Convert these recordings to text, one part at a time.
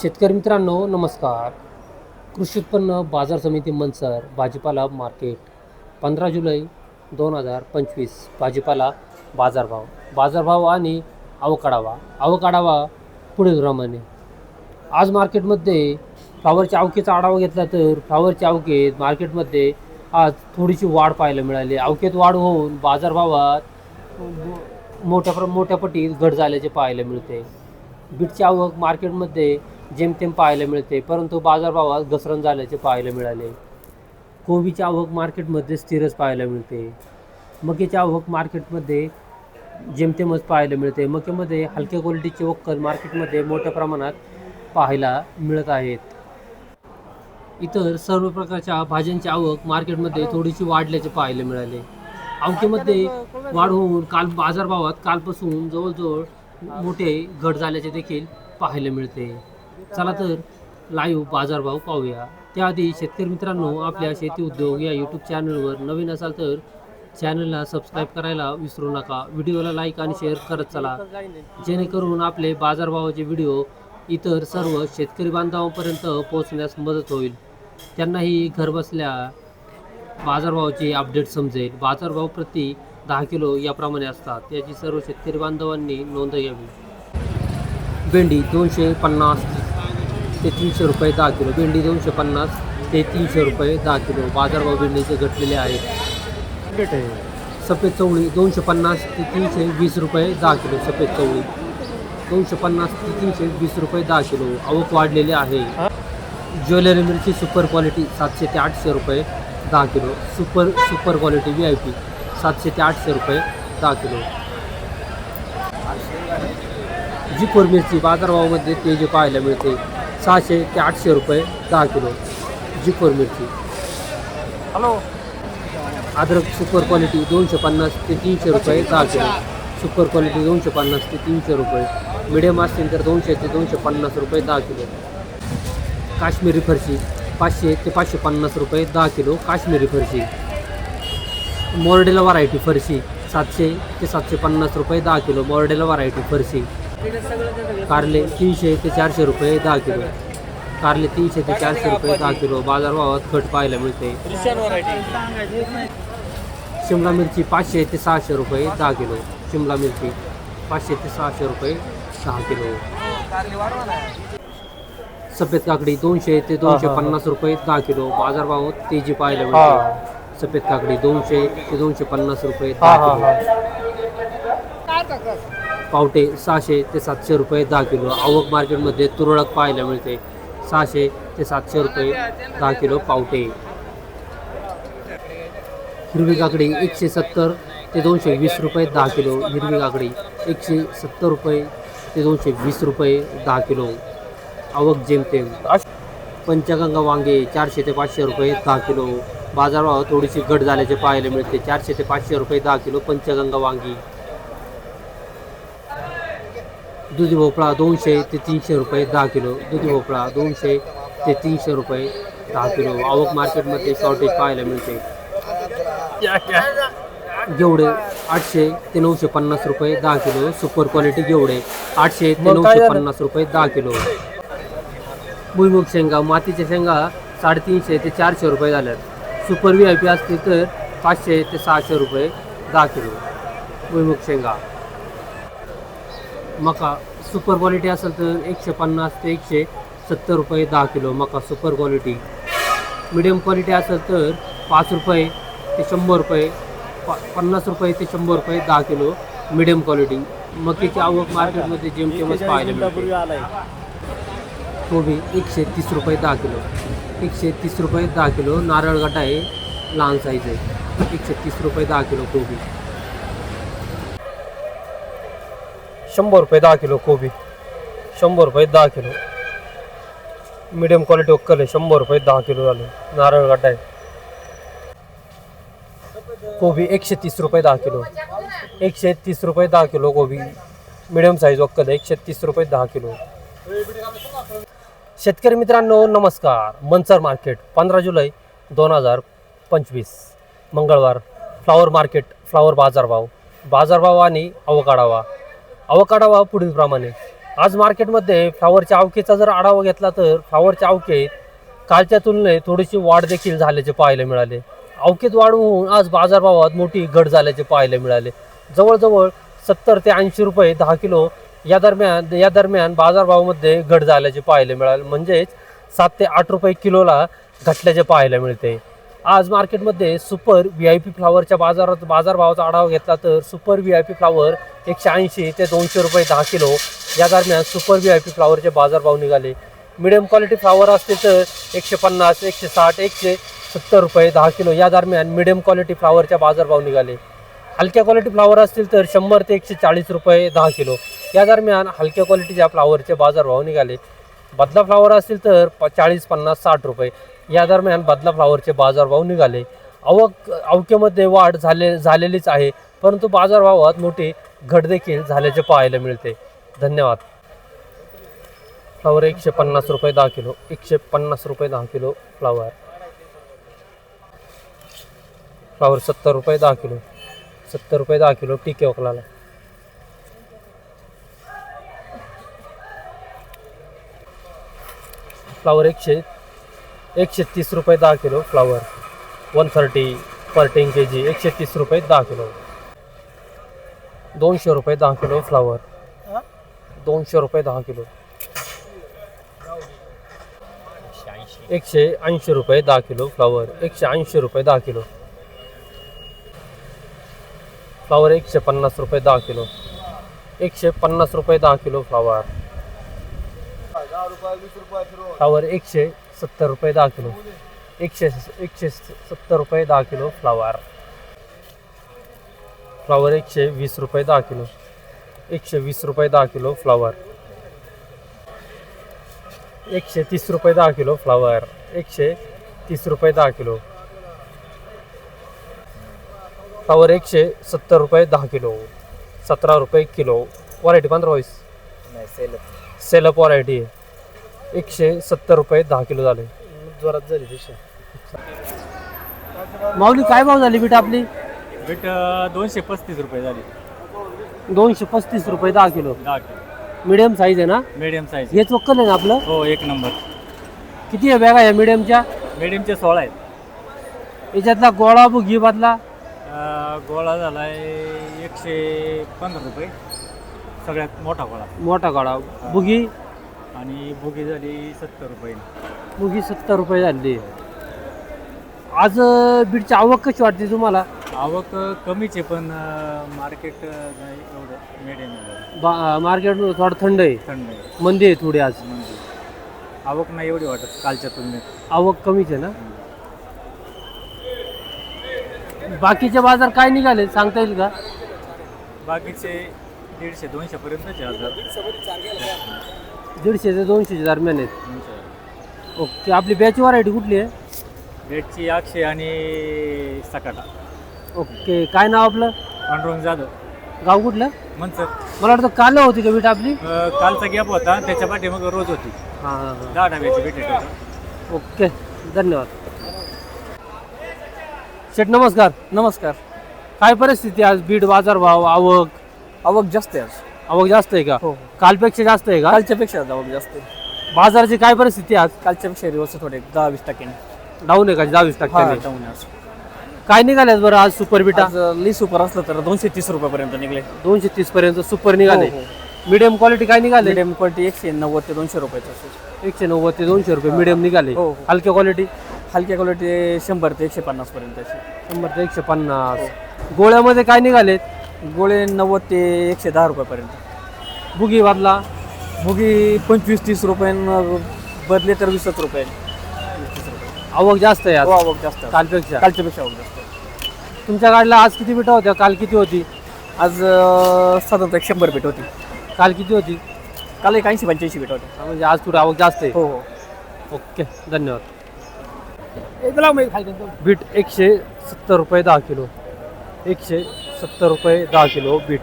शेतकरी मित्रांनो नमस्कार. कृषी उत्पन्न बाजार समिती मनसर भाजीपाला मार्केट पंधरा जुलै दोन हजार पंचवीस भाजीपाला बाजारभाव. बाजारभाव आणि अवकाढावा. अवकाढावा पुढीलप्रमाणे आज मार्केटमध्ये फ्लावरच्या आवकेचा आढावा घेतला तर फ्लावरच्या अवकेत मार्केटमध्ये आज थोडीशी वाढ पाहायला मिळाली. अवकेत वाढ होऊन बाजारभावात मोठ्या प्र मोठ्या पटीत घट झाल्याचे पाहायला मिळते. बीटची आवक मार्केटमध्ये जेमतेम पाहायला मिळते. परंतु बाजारभावात घसरण झाल्याचे पाहायला मिळाले. कोबीची आवक मार्केटमध्ये स्थिरच पाहायला मिळते. मकेची आवक मार्केटमध्ये जेमतेमच पाहायला मिळते. मक्यामध्ये हलक्या क्वालिटीचे वक्कल मार्केटमध्ये मोठ्या प्रमाणात पाहायला मिळत आहेत. इतर सर्व प्रकारच्या भाज्यांची आवक मार्केटमध्ये थोडीशी वाढल्याचे पाहायला मिळाले. अवकेमध्ये वाढ होऊन काल बाजारभावात कालपासून जवळजवळ मोठे घट झाल्याचे देखील पाहायला मिळते. चला तर लाईव्ह बाजारभाव पाहूया. त्याआधी शेतकरी मित्रांनो आपल्या शेती उद्योग या यूट्यूब चॅनलवर नवीन असाल तर चॅनलला सबस्क्राईब करायला विसरू नका. व्हिडिओला लाईक आणि शेअर करत चला. जेणेकरून आपले बाजारभावाचे व्हिडिओ इतर सर्व शेतकरी बांधवांपर्यंत पोहोचण्यास मदत होईल. त्यांनाही घरबसल्या बाजारभावाची अपडेट समजेल. बाजारभाव प्रति दहा किलो याप्रमाणे असतात. याची सर्व शेतकरी बांधवांनी नोंद घ्यावी. भेंडी दोनशे पन्नास ते तीनशे रुपये दहा किलो. भेंडी दोनशे पन्नास ते तीनशे रुपये दहा किलो. बाजारभाव भेंडीचे घटलेले आहेत. सफेद चवळी दोनशे पन्नास ते तीनशे वीस रुपये दहा किलो. सफेद चवळी दोनशे पन्नास ते तीनशे वीस रुपये दहा किलो. आवक वाढलेली आहे. ज्वेलरी मिरची सुपर क्वालिटी सातशे ते आठशे रुपये दहा kilo. Super super quality V I P सातशे ते आठशे रुपये दहा किलो. जी मिरची बाजारभावामध्ये तेजी पाहायला मिळते. सहाशे ते आठशे रुपये दहा किलो जी कोर मिरची. हॅलो. अद्रक सुपर क्वालिटी दोनशे पन्नास ते तीनशे रुपये दहा किलो. सुपर क्वालिटी दोनशे पन्नास ते तीनशे रुपये. मिडियम असतील तर दोनशे ते दोनशे पन्नास रुपये दहा किलो. काश्मीरी फरशी पाचशे ते पाचशे पन्नास रुपये दहा किलो काश्मीरी फरशी. मोरडेला व्हरायटी फरशी सातशे ते सातशे पन्नास रुपये दहा किलो मोरडेला व्हरायटी फरशी. कारले तीनशे ते चारशे रुपये दहा किलो. कारले तीनशे ते चारशे रुपये दहा किलो. बाजारभावात खट पाहायला मिळते. शिमला मिरची पाचशे ते सहाशे रुपये दहा किलो. शिमला मिरची पाचशे ते सहाशे रुपये दहा किलो. सफेद काकडी दोनशे ते दोनशे. पन्नास रुपये दहा किलो. बाजारभावात तेजी पाहायला मिळते. सफेद काकडी दोनशे ते दोनशे पन्नास रुपये हा दहा किलो. पावटे सहाशे ते सातशे रुपये दहा किलो. आवक मार्केटमध्ये तुरळक पाहायला मिळते. सहाशे ते सातशे रुपये दहा किलो पावटे. हिरवी काकडी एकशे सत्तर ते दोनशे वीस रुपये दहा किलो. हिरवी काकडी एकशे सत्तर रुपये ते दोनशे वीस रुपये दहा किलो. आवक जेमतेम. पंचगंगा वांगे चारशे ते पाचशे रुपये दहा किलो. बाजारभाव थोडीशी घट झाल्याचे पाहायला मिळते. चारशे ते पाचशे रुपये दहा किलो पंचगंगा वांगी. दुधी भोपळा दोनशे ते तीनशे रुपये दहा किलो. दुधी भोपळा दोनशे ते तीनशे रुपये दहा किलो. आवक मार्केटमध्ये शॉर्टेज पाहायला मिळते. गेवडे आठशे ते नऊशे पन्नास रुपये दहा किलो. सुपर क्वालिटी गेवडे आठशे ते नऊशे? पन्नास रुपये दहा किलो. भुईमुग शेंगा मातीच्या शेंगा साडेतीनशे ते चारशे रुपये झाल्यात. सुपर व्ही आय पी असतील तर पाचशे ते सहाशे रुपये दहा किलो. भुईमुग शेंगा. मका सुपर क्वालिटी असेल तर एकशे पन्नास ते एकशे सत्तर रुपये दहा किलो मका सुपर क्वालिटी मिडियम क्वालिटी असेल तर पाच रुपये ते शंभर रुपये प पन्नास रुपये ते शंभर रुपये दहा किलो मिडियम क्वालिटी मकीची आवक मार्केटमध्ये जेमतेमच पाहायला मिळते. कोबी एकशे तीस रुपये दहा किलो. एकशे तीस रुपये दहा किलो नारळ गड्डा आहे लहान साईज आहे. एकशे तीस रुपये दहा किलो कोबी शंभर रुपये दहा किलो कोबी, शंभर रुपये दहा किलो. मिडियम क्वालिटी वक्कल आहे, शंभर रुपये दहा किलो झाले. नारळ गड्डा कोबी एकशे तीस रुपये दहा किलो. एकशे तीस रुपये दहा किलो कोबी. मिडियम साईज वक्कल एकशे तीस रुपये दहा किलो. शेतकरी मित्रांनो, नमस्कार. मनसर मार्केट, पंधरा जुलै दोन हज़ार पंचवीस. मंगळवार, फ्लावर मार्केट, फ्लावर बाजारभाव. बाजारभाव आणि अवकाढावा. अवकाढावा पुढीलप्रमाणे. आज मार्केटमध्ये फ्लावरच्या आवकेचा जर आढावा घेतला तर फ्लावरच्या आवकेत कालच्या तुलनेत थोडीशी वाढ देखील झाल्याचे पाहायला मिळाले. अवकेत वाढ होऊन आज बाजारभावात मोठी घट झाल्याचे पाहायला मिळाले. जवळजवळ सत्तर ते ऐंशी रुपये दहा किलो या दरम्यान या दरम्यान बाजारभावामध्ये घट झाल्याचे पाहायला मिळाले. म्हणजेच सात ते आठ रुपये किलोला घटल्याचे पाहायला मिळते. आज मार्केटमध्ये सुपर व्ही आय पी फ्लावरच्या बाजारात बाजारभावाचा आढावा घेतला तर super V I P flower एकशे ऐंशी ते दोनशे रुपये दहा किलो. या दरम्यान सुपर व्ही आय पी फ्लावरचे बाजारभाव निघाले. मिडियम क्वालिटी फ्लावर असते तर एकशे पन्नास एकशे साठ एकशे सत्तर रुपये दहा किलो. या दरम्यान मिडियम क्वालिटी फ्लावरच्या बाजारभाव निघाले. हलक्या क्वालिटी फ्लावर असतील तर शंभर ते एकशे चाळीस रुपये दहा किलो. या दरम्यान हलक्या क्वालिटीच्या फ्लावरचे बाजारभाव निघाले. बदला फ्लावर असतील तर प चाळीस पन्नास साठ रुपये. या दरम्यान बदला फ्लावरचे बाजारभाव निघाले. आवक अवकेमध्ये वाढ झाले झालेलीच आहे परंतु बाजारभावात मोठी घट देखील झाल्याचे पाहायला मिळते. धन्यवाद. फ्लावर एकशे पन्नास रुपये दहा किलो एकशे पन्नास रुपये दहा किलो फ्लावर. फ्लावर सत्तर रुपये दहा किलो सत्तर रुपये दहा किलो टिके ओकलाला फ्लावर एकशे एकशे तीस रुपये दहा kilo flower. One thirty per ten K G. एकशे तीस रुपये दहा किलो. दोनशे रुपये दहा किलो फ्लावर. दोनशे रुपये दहा किलो. एकशे ऐंशी रुपये दहा किलो फ्लावर. एकशे ऐंशी रुपये दहा किलो. फ्लावर एकशे पन्नास रुपये दहा किलो. एकशे पन्नास रुपये दहा किलो फ्लावर. फ्लावर एकशे सत्तर रुपये दहा किलो. एकशे एकशे सत्तर रुपये दहा किलो फ्लावर. फ्लावर एकशे वीस रुपये दहा किलो. एकशे वीस रुपये दहा किलो फ्लावर. एकशे तीस रुपये दहा किलो फ्लावर. एकशे तीस रुपये दहा किलो. फ्लावर एकशे सत्तर रुपये दहा किलो. सतरा रुपये किलो. व्हरायटी पंधरा वीस सेलप व्हरायटी एकशे सत्तर रुपये दहा किलो झाले. जोरात झाली दिशा माऊली काय भाव झाली बीट आपली? बीट दोनशे पस्तीस रुपये झाली. दोनशे पस्तीस रुपये दहा किलो. दहा किलो. मिडियम साईज आहे ना? मीडियम साईज हेच वक्कल आहे ना आपलं? हो एक नंबर. किती आहे बॅगा या मिडियमच्या मीडियमचे सोळा आहेत. याच्यातला गोळा बुगी बादला अं, गोळा झाला आहे एकशे पंधरा रुपये. सगळ्यात मोठा गोळा. मोठा गोळा. बुगी आणि भुगी झाली सत्तर रुपये. बुगी सत्तर रुपये झाली. आज अं, बीटची आवक कशी वाटते तुम्हाला? आवक कमीच आहे पण मार्केट नाही एवढं मिडियम बा मार्केट थोडं थंड आहे. थंड आहे. मंदी आहे थोडी आज. म्हणजे आवक नाही एवढी वाटत कालच्या तुलनेत. आवक कमीच आहे ना? बाकीचे बाजार काय निघाले सांगता येईल का? बाकीचे दीडशे दोनशे पर्यंतचे हजार दीडशे ते दोनशेच्या दरम्यान आहेत. ओके आपली बॅची व्हरायटी कुठली आहे? रेटची आठशे आणि सकाटा. ओके काय नाव आपलं? पांडुरंग जाधव. गाव कुठलं? मनसर. मला वाटतं काल होती का बीट आपली? अं, कालचा गॅप होता त्याच्या पाठीमाग रोज होती. हां हां हां. दहा डब्याची भेट होता ओके धन्यवाद. शेठ नमस्कार. नमस्कार. काय परिस्थिती आज? बीड बाजार भाव आवक? आवक जास्त आहे आज. आवक जास्त आहे का? हो. कालपेक्षा जास्त आहे का? कालच्या पेक्षा आवक जास्त आहे. बाजाराची काय परिस्थिती आज? कालच्या पेक्षा दिवस थोडे दहा वीस टक्क्याने. डाऊन आहे का? दहावीस हा, आज. काय निघाल्यात बरं आज सुपर बिटा आज ली सुपर असलं तर दोनशे तीस रुपयापर्यंत निघले. दोनशे तीस पर्यंत सुपर निघाले. हो, हो. मिडियम क्वालिटी काय निघाले? मिडियम क्वालिटी एकशे नव्वद ते दोनशे रुपयाचं असेल एकशे नव्वद ते दोनशे रुपये मिडियम निघाले. हो, हो. हलक्या क्वालिटी हलक्या क्वालिटी शंभर ते एकशे पन्नास पर्यंत असे शंभर ते एकशे पन्नास. गोळ्यामध्ये काय निघालेत गोळे नव्वद ते एकशे दहा रुपयापर्यंत. बुगी वादला भुगी पंचवीस तीस रुपयानं बदले तर वीसच रुपये. रुपये आवक जास्त आहे हो, आज आवक जास्त. कालपेक्षा. कालच्या पेक्षा आवक जास्त आहे. तुमच्या गाडीला आज किती बिटा होत्या? काल किती होती? आज अं, साधारणतः एक शंभर भेट होती. काल किती होती? काल एक ऐंशी पंच्याऐंशी भेट होती हा, म्हणजे आज थोडी आवक जास्त आहे. हो हो. ओके धन्यवाद. बीट एकशे सत्तर रुपये दहा किलो. एकशे सत्तर रुपये दहा किलो बीट.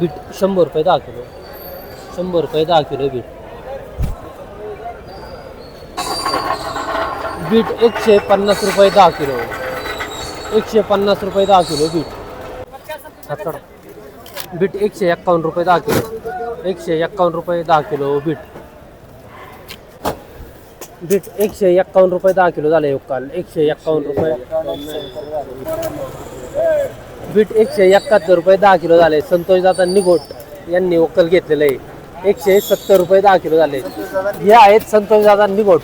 बीट शंभर रुपये दहा किलो. शंभर रुपये दहा किलो बीट. बीट एकशे पन्नास रुपये दहा किलो. एकशे पन्नास रुपये दहा किलो बीट. बीट एकशे एक्कावन्न रुपये दहा किलो. एकशे एक्कावन्न रुपये दहा किलो बीट. बीट एकशे एक्कावन्न रुपये दहा किलो झाले आहे काल. एकशे एक्कावन्न रुपये. बीट एकशे एकाहत्तर रुपये दहा किलो झाले. संतोष दादा निगोट यांनी वक्कल घेतलेलं आहे. एकशे सत्तर रुपये दहा किलो झाले. हे आहेत संतोष दादा निगोट